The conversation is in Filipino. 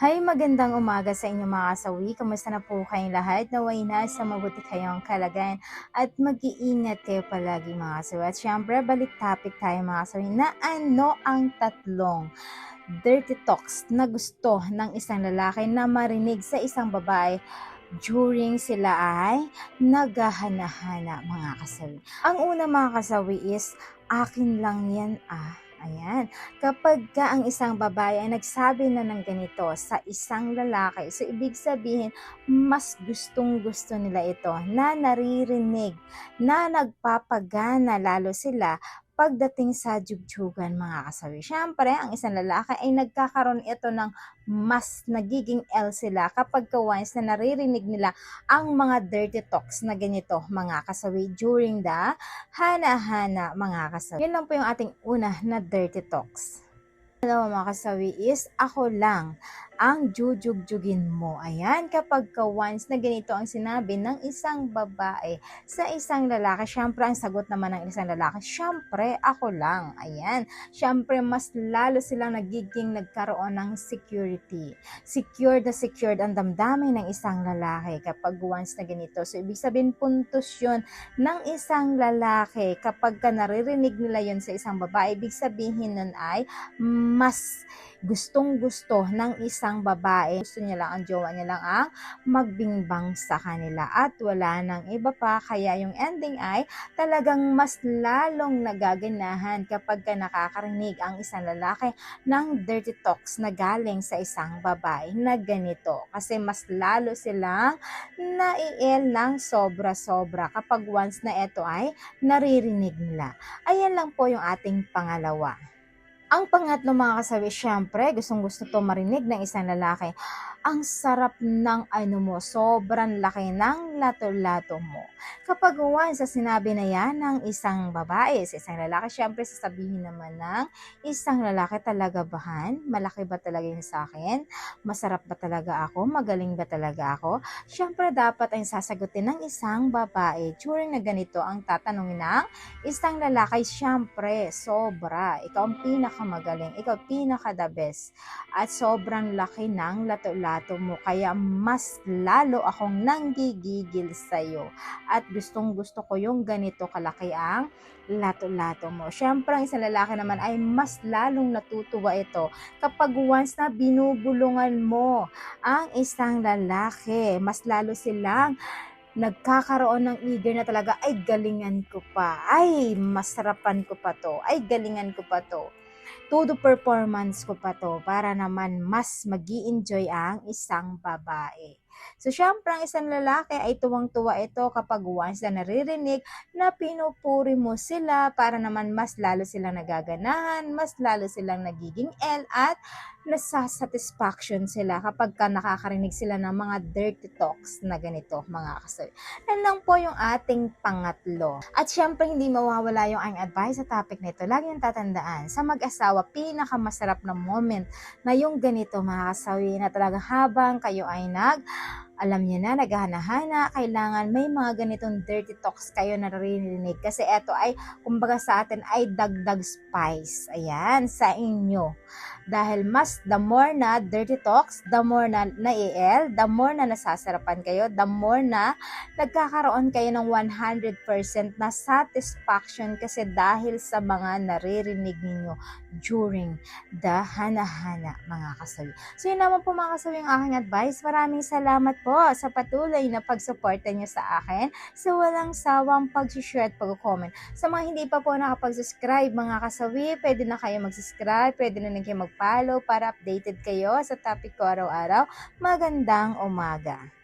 Hi, magandang umaga sa inyo mga kasawi. Kamusta na po kayong lahat? Naway na sa mabuti kayong kalagayan at mag-iingat kayo palagi mga kasawi. At syempre, balik topic tayo mga kasawi na ano ang tatlong dirty talks na gusto ng isang lalaki na marinig sa isang babae during sila ay naghahana-hana mga kasawi. Ang una mga kasawi is, akin lang yan ah. Ayan. Kapag ka ang isang babae ay nagsabi na ng ganito sa isang lalaki, so ibig sabihin, mas gustong gusto nila ito na naririnig, na nagpapagana lalo sila pagdating sa jugjugan mga kasawi. Siyempre, ang isang lalaki ay nagkakaroon ito ng mas nagiging L sila kapag ka once na naririnig nila ang mga dirty talks na ganito mga kasawi during the hana-hana mga kasawi. Yun lang po yung ating una na dirty talks. Hello mga kasawi is ako lang ang jujugjugin mo. Ayan, kapag ka once na ganito ang sinabi ng isang babae sa isang lalaki, syempre ang sagot naman ng isang lalaki, syempre ako lang. Ayan, syempre mas lalo silang nagiging nagkaroon ng security. Secured na secured ang damdamin ng isang lalaki kapag once na ganito. So, ibig sabihin puntos yun ng isang lalaki kapag ka naririnig nila yon sa isang babae, ibig sabihin nun ay mas gustong gusto ng isang babae. Gusto niya lang, ang jowa niya lang ang magbingbang sa kanila at wala nang iba pa. Kaya yung ending ay talagang mas lalong nagaganahan kapag ka nakakarinig ang isang lalaki ng dirty talks na galing sa isang babae na ganito. Kasi mas lalo silang naiil ng sobra-sobra kapag once na ito ay naririnig nila. Ayan lang po yung ating pangalawa. Ang pangatlo mga kasawi, syempre, gustong gusto to marinig ng isang lalaki. Ang sarap ng ano mo, sobrang laki ng lato-lato mo. Kapag once sa sinabi na yan ng isang babae sa isang lalaki, syempre sasabihin naman ng isang lalaki talaga bahan, malaki ba talaga yun sa akin? Masarap ba talaga ako? Magaling ba talaga ako? Syempre dapat ay sasagutin ng isang babae during na ganito ang tatanungin ng isang lalaki, syempre, sobra. Ikaw ang pinakamagaling. Ikaw pinaka the best. At sobrang laki ng lato-lato mo. Kaya mas lalo akong nanggigigil sa'yo. At gustong gusto ko yung ganito kalaki ang lato-lato mo. Syempre, ang isang lalaki naman ay mas lalong natutuwa ito kapag once na binubulungan mo ang isang lalaki. Mas lalo silang nagkakaroon ng eager na talaga, ay galingan ko pa, ay masarapan ko pa to, ay galingan ko pa to. Todo performance ko pa to para naman mas mag enjoy ang isang babae. So, syempre, ang isang lalaki ay tuwang-tuwa ito kapag once na naririnig na pinupuri mo sila para naman mas lalo silang nagaganahan, mas lalo silang nagiging L at nasasatisfaction sila kapag ka nakakarinig sila ng mga dirty talks na ganito mga kasoy. Yan lang po yung ating pangatlo. At syempre hindi mawawala yung ang advice sa topic nito. Lagi yung tatandaan sa mag-asawa pinakamasarap na moment na yung ganito mga kasawi na talaga habang kayo ay nag alam niyo na, naghahana-hana, kailangan may mga ganitong dirty talks kayo na naririnig. Kasi eto ay, kumbaga sa atin, ay dagdag spice. Ayan, sa inyo. Dahil mas, the more na dirty talks, the more na na-el, the more na nasasarapan kayo, the more na nagkakaroon kayo ng 100% na satisfaction kasi dahil sa mga naririnig ninyo during the hana-hana, mga kasawi. So, yun naman po mga kasawi ang aking advice. Maraming salamat po po sa patuloy na pagsuporta niyo sa akin sa walang sawang pag-share at pag-comment. Sa mga hindi pa po nakapag-subscribe mga kasawi, pwede na kayo mag-subscribe, pwede na rin kayo mag-follow para updated kayo sa topic ko araw-araw. Magandang umaga!